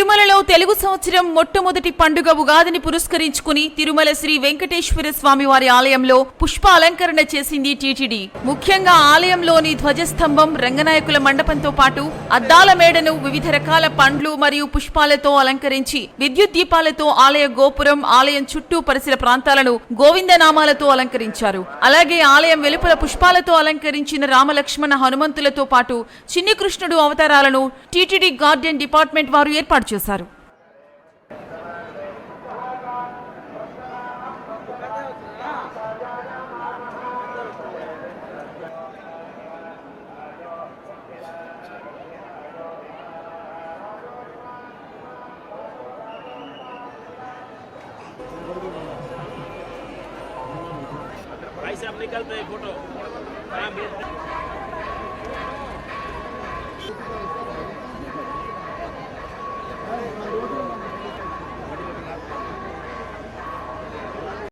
తిరుమలలో తెలుగు సంవత్సరం మొట్టమొదటి పండుగ ఉగాదిని పురస్కరించుకుని తిరుమల శ్రీ వెంకటేశ్వర స్వామి వారి ఆలయంలో పుష్ప అలంకరణ చేసింది టీటీడీ. ముఖ్యంగా ఆలయంలోని ధ్వజస్తంభం రంగనాయకుల మండపంతో పాటు అద్దాల మేడను వివిధ రకాల పండ్లు మరియు పుష్పాలతో అలంకరించి విద్యుత్ దీపాలతో ఆలయ గోపురం ఆలయం చుట్టూ పరిసర ప్రాంతాలను గోవిందనామాలతో అలంకరించారు. అలాగే ఆలయం వెలుపల పుష్పాలతో అలంకరించిన రామలక్ష్మణ హనుమంతులతో పాటు చిన్ని కృష్ణుడు అవతారాలను టీటీడీ గార్డెన్ డిపార్ట్మెంట్ వారు ఏర్పాటు చేశారు भाई साहब निकल रहे फोटो